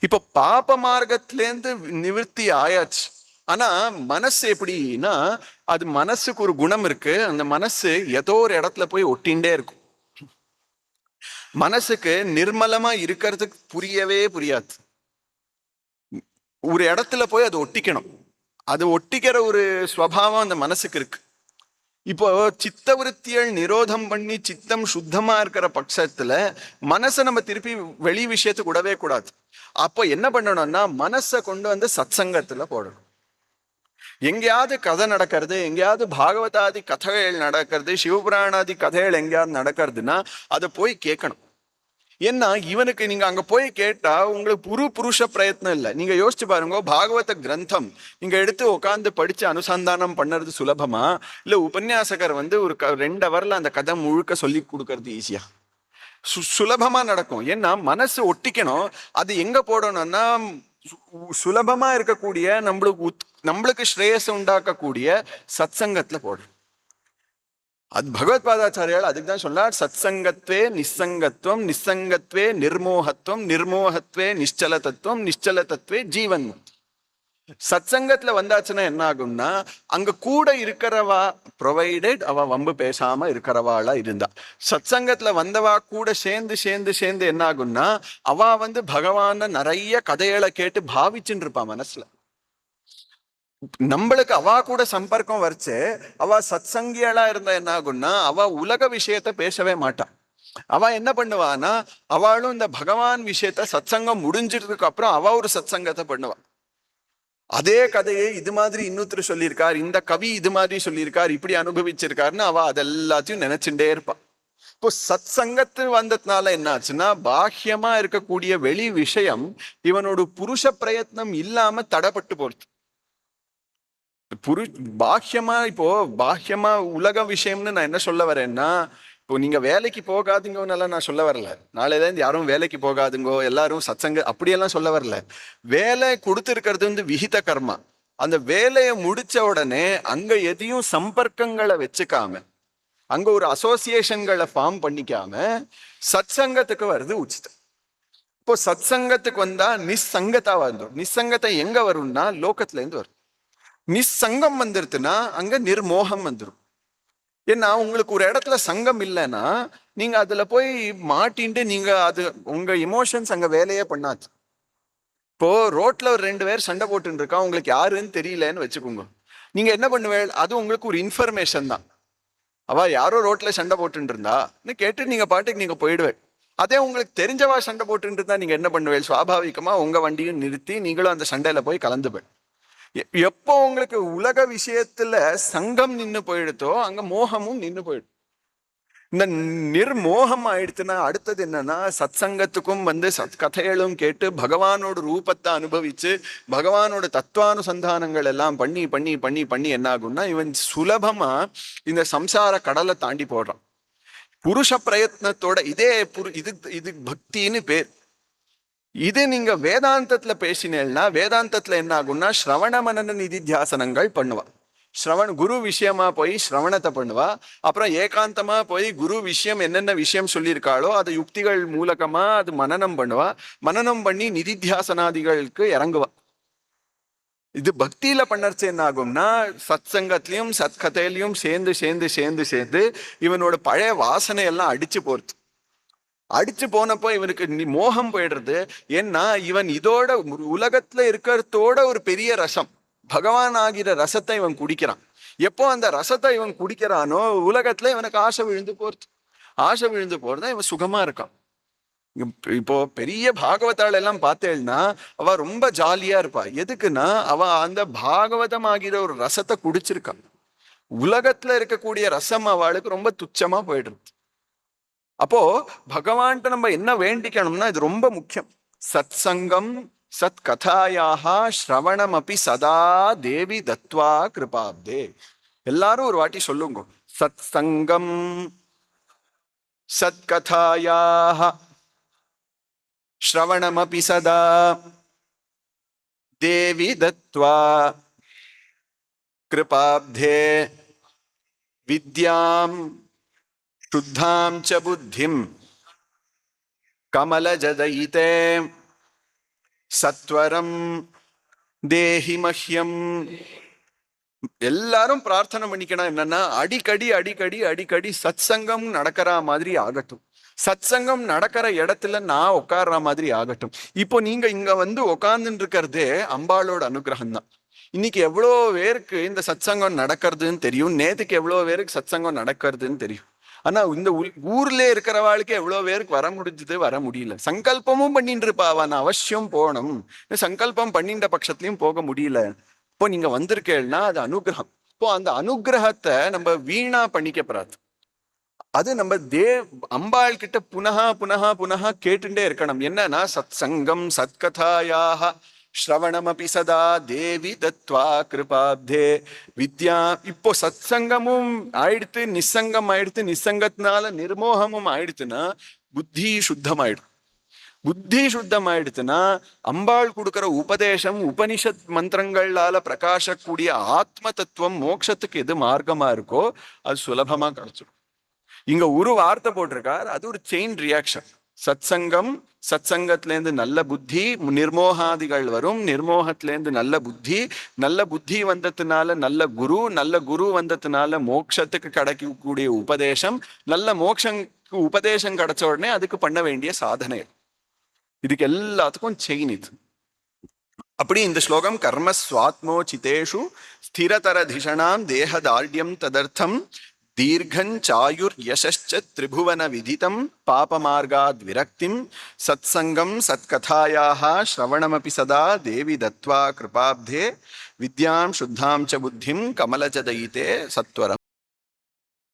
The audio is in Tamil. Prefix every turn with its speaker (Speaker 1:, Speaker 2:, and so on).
Speaker 1: இப்போ பாப மார்க்கத்திலேருந்து நிவர்த்தி ஆயாச்சு. ஆனா மனசு எப்படின்னா அது மனசுக்கு ஒரு குணம் இருக்கு. அந்த மனசு ஏதோ ஒரு இடத்துல போய் ஒட்டிண்டே இருக்கும். மனசுக்கு நிர்மலமா இருக்கிறதுக்கு புரியவே புரியாது. ஒரு இடத்துல போய் அது ஒட்டிக்கணும். அது ஒட்டிக்கிற ஒரு ஸ்வபாவம் அந்த மனசுக்கு இருக்கு. இப்போ சித்த விருத்தியல் நிரோதம் பண்ணி சித்தம் சுத்தமா இருக்கிற பட்சத்துல மனசை நம்ம திருப்பி வெளி விஷயத்துக்கு விடவே கூடாது. அப்போ என்ன பண்ணணும்னா மனசை கொண்டு வந்து சத்சங்கத்துல போடணும். எங்கேயாவது கதை நடக்கிறது எங்கேயாவது பாகவதாதி கதைகள் நடக்கிறது சிவபுராணாதி கதைகள் எங்கேயாவது நடக்கிறதுன்னா அதை போய் கேட்கணும். ஏன்னா இவனுக்கு நீங்க அங்க போய் கேட்டா உங்களுக்கு புரு புருஷ பிரயத்னம் இல்லை. நீங்க யோசிச்சு பாருங்க பாகவத கிரந்தம். நீங்க எடுத்து உட்காந்து படிச்சு அனுசந்தானம் பண்ணுறது சுலபமா? இல்ல உபன்யாசகர் வந்து ஒரு க- ரெண்டு அவர்ல அந்த கதை முழுக்க சொல்லி கொடுக்கறது ஈஸியா சு சுலபமா நடக்கும். ஏன்னா மனசு ஒட்டிக்கணும். அது எங்க போடணும்னா சுலபமா இருக்கக்கூடிய நம்மளுக்கு உத் நம்மளுக்கு ஸ்ரேயஸ் உண்டாக்கக்கூடிய சத்சங்கத்துல போடணும். அது பகவத்பாதாச்சாரியால் அதுக்கு தான் சொன்னார் சத்சங்கத்வே நிசங்கத்துவம் நிசங்கத்வே நிர்மோகத்துவம் நிர்மோகத்வே நிச்சல தத்துவம் நிச்சல தத்துவே ஜீவன். சத்சங்கத்துல வந்தாச்சுன்னா என்ன ஆகும்னா அங்க கூட இருக்கிறவா ப்ரொவைடட் அவ வம்பு பேசாம இருக்கிறவாளா இருந்தா. சத்சங்கத்துல வந்தவா கூட சேர்ந்து சேர்ந்து சேர்ந்து என்ன ஆகும்னா அவ வந்து பகவான நிறைய கதைகளை கேட்டு பாவிச்சுன்னு இருப்பா மனசுல. நம்மளுக்கு அவ கூட சம்பர்க்கம் வரைச்சு அவ சத்சங்கியலா இருந்தா என்ன ஆகும்னா அவ உலக விஷயத்த பேசவே மாட்டா. அவ என்ன பண்ணுவான்னா அவளும் இந்த பகவான் விஷயத்த சத்சங்கம் முடிஞ்சிட்டதுக்கு அப்புறம் அவ ஒரு சத்சங்கத்தை பண்ணுவா. அதே கதையை இது மாதிரி இன்னொருத்தர் சொல்லியிருக்கார் இந்த கவி இது மாதிரி சொல்லியிருக்கார் இப்படி அனுபவிச்சிருக்காருன்னு அவ அதெல்லாத்தையும் நினைச்சுட்டே இருப்பா. இப்போ சத் சங்கத்து வந்ததுனால என்ன ஆச்சுன்னா பாஹ்யமா இருக்கக்கூடிய வெளி விஷயம் இவனோட புருஷ பிரயத்னம் இல்லாம தடப்பட்டு போறது புரு பாக்கியமா இப்போ பாக்கியமா உலக விஷயம்னு நான் என்ன சொல்ல வரேன்னா இப்போ நீங்க வேலைக்கு போகாதுங்கோன்னெல்லாம் நான் சொல்ல வரல. நாளையிலேருந்து யாரும் வேலைக்கு போகாதுங்கோ எல்லாரும் சத்சங்க அப்படியெல்லாம் சொல்ல வரல. வேலை கொடுத்துருக்கிறது வந்து விகித கர்மா. அந்த வேலையை முடிச்ச உடனே அங்க எதையும் சம்பர்க்கங்களை வச்சுக்காம அங்க ஒரு அசோசியேஷன்களை ஃபார்ம் பண்ணிக்காம சத்சங்கத்துக்கு வருது உச்சிதம். இப்போ சத்சங்கத்துக்கு வந்தா நிஸ்ஸங்கத்தா வந்துடும் நிஸ்ஸங்கத்தை எங்க வரும்னா லோகத்துல இருந்து வரும். நிசங்கம் வந்துருதுன்னா அங்க நிர்மோகம் வந்துடும் ஏன்னா உங்களுக்கு ஒரு இடத்துல சங்கம் இல்லைன்னா நீங்க அதுல போய் மாட்டின்ட்டு நீங்க அது உங்க இமோஷன்ஸ் அங்க வேலையே பண்ணாது. இப்போ ரோட்ல ஒரு ரெண்டு பேர் சண்டை போட்டுன்னு இருக்கா உங்களுக்கு யாருன்னு தெரியலன்னு வச்சுக்கோங்க. நீங்க என்ன பண்ணுவேன் அது உங்களுக்கு ஒரு இன்ஃபர்மேஷன் தான். அவ யாரோ ரோட்ல சண்டை போட்டுட்டு இருந்தா கேட்டு நீங்க பாட்டுக்கு நீங்க போயிடுவேன் அதே உங்களுக்கு தெரிஞ்சவா சண்டை போட்டுட்டு இருந்தா நீங்க என்ன பண்ணுவேன் சுவாபாவிகமா உங்க வண்டியும் நிறுத்தி நீங்களும் அந்த சண்டையில போய் கலந்துப்பேன் எப்போ உங்களுக்கு உலக விஷயத்துல சங்கம் நின்று போயிடுதோ அங்க மோகமும் நின்று போயிடும். இந்த நிர்மோகம் ஆயிடுச்சுன்னா அடுத்தது என்னன்னா சத்சங்கத்துக்கும் வந்து சத் கதைகளும் கேட்டு பகவானோட ரூபத்தை அனுபவிச்சு பகவானோட தத்துவானுசந்தானங்கள் எல்லாம் பண்ணி பண்ணி பண்ணி பண்ணி என்ன ஆகும்னா இவன் சுலபமா இந்த சம்சார கடலை தாண்டி போடுறான். புருஷ பிரயத்னத்தோட இதே புரு இது இது பக்தின்னு பேர். இது நீங்க வேதாந்தத்துல பேசினேன்னா வேதாந்தத்துல என்ன ஆகும்னா ஸ்ரவண மனன நிதித்தியாசனங்கள் பண்ணுவா. ஸ்ரவண் குரு விஷயமா போய் ஸ்ரவணத்தை பண்ணுவா. அப்புறம் ஏகாந்தமா போய் குரு விஷயம் என்னென்ன விஷயம் சொல்லியிருக்காளோ அது யுக்திகள் மூலகமா அது மனனம் பண்ணுவா. மனனம் பண்ணி நிதித்தியாசனாதிகளுக்கு இறங்குவா. இது பக்தியில பண்ணர்ச்சி என்ன ஆகும்னா சத் சங்கத்திலையும் சத் கதையிலையும் சேர்ந்து சேர்ந்து சேர்ந்து சேர்ந்து இவனோட பழைய வாசனை எல்லாம் அடிச்சு போறது அடிச்சு போனப்போ இவனுக்கு மோகம் போயிடுறது. ஏன்னா இவன் இதோட உலகத்துல இருக்கிறதோட ஒரு பெரிய ரசம். பகவான் ஆகிற ரசத்தை இவன் குடிக்கிறான். எப்போ அந்த ரசத்தை இவன் குடிக்கிறானோ உலகத்துல இவனுக்கு ஆசை விழுந்து போறது. ஆசை விழுந்து போறதா இவன் சுகமா இருக்கான். இப்போ பெரிய பாகவதாள் எல்லாம் பார்த்தேன்னா அவ ரொம்ப ஜாலியா இருப்பா. எதுக்குன்னா அவ அந்த பாகவதம் ஆகிற ஒரு ரசத்தை குடிச்சிருக்கான் உலகத்துல இருக்கக்கூடிய ரசம் அவளுக்கு ரொம்ப துச்சமா போயிடுது. அப்போ பகவான்கிட்ட நம்ம என்ன வேண்டிக்கணும்னா இது ரொம்ப முக்கியம். சத் சங்கம் சத் கதாயாக ஸ்ரவணம் அப்படி சதா தேவி தத்வா கிருபாப்தே. எல்லாரும் ஒரு வாட்டி சொல்லுங்க. சத் சங்கம் சத் கதாயாக ஸ்ரவணமபி சதா தேவி தத்வா கிருபாப்தே. வித்யாம் शुद्धां च बुद्धिं कमलजदयिते சத்வரம் தேஹி மஹ்யம் எல்லாரும் பிரார்த்தனை பண்ணிக்கணும் என்னன்னா அடிக்கடி அடிக்கடி அடிக்கடி சத்சங்கம் நடக்கிற மாதிரி ஆகட்டும் சத்சங்கம் நடக்கிற இடத்துல நான் உட்கார்ற மாதிரி ஆகட்டும் இப்போ நீங்க இங்க வந்து உட்கார்ந்துட்டு இருக்கிறதே அம்பாளோட அனுகிரகம் தான் இன்னைக்கு எவ்வளோ பேருக்கு இந்த சத்சங்கம் நடக்கிறதுன்னு தெரியும் நேத்துக்கு எவ்வளோ பேருக்கு சத்சங்கம் நடக்கிறதுன்னு தெரியும் ஆனா இந்த ஊர்ல இருக்கிறவாளுக்கு எவ்வளோ பேருக்கு வர முடிஞ்சது வர முடியல. சங்கல்பமும் பண்ணிட்டு இருப்பா அவசியம் போகணும். சங்கல்பம் பண்ணின்ற பட்சத்துலயும் போக முடியல. இப்போ நீங்க வந்திருக்கேன்னா அது அனுகிரகம். இப்போ அந்த அனுகிரகத்தை நம்ம வீணா பண்ணிக்கப்படாது. அது நம்ம தேவ் அம்பாள் கிட்ட புனகா புனகா புனகா கேட்டுட்டே இருக்கணும். என்னன்னா சத் சங்கம் சத்கதாயாக ஸ்ரவணமபி சதா தேவி தத்வா கிருபாப்தே வித்யா இப்போ சத்சங்கமும் ஆயிடுத்து நிசங்கம் ஆயிடுத்து நிசங்கத்தினால நிர்மோகமும் ஆயிடுத்துன்னா புத்தி சுத்தமாயிடும் புத்தி சுத்தமாயிடுச்சுன்னா அம்பாள் கொடுக்குற உபதேசம் உபனிஷத் மந்திரங்களால பிரகாசக்கூடிய ஆத்ம தத்துவம் மோட்சத்துக்கு எது மார்க்கமா இருக்கோ அது சுலபமா கிடைச்சிடும் இங்க ஒரு வார்த்தை போட்டிருக்கார் அது ஒரு செயின் ரியாக்ஷன் சத்சங்கம் சத்சங்கத்திலேருந்து நல்ல புத்தி நிர்மோகாதிகள் வரும். நிர்மோகத்திலேருந்து நல்ல புத்தி. நல்ல புத்தி வந்ததுனால நல்ல குரு நல்ல குரு வந்ததுனால மோட்சத்துக்கு கிடைக்கக்கூடிய உபதேசம். நல்ல மோட்சம் உபதேசம் கிடைச்ச உடனே அதுக்கு பண்ண வேண்டிய சாதனை. இதுக்கு எல்லாத்துக்கும் செயின் இது. அப்படி இந்த ஸ்லோகம் கர்ம சுவாத்மோ சிதேஷு ஸ்திரதர திஷணாம் ததர்த்தம் தார்டியம் ததர்த்தம் திரிபுவன விதிதம் பாபமார்காத் விரக்திம் சத்சங்கம் சத்கதாயாக ஸ்ரவணமபி சதா தேவி தத்வா கிருபாப்தே வித்யாம் சுத்தாம் ச புத்திம் கமலஜதயிதே சத்வரம்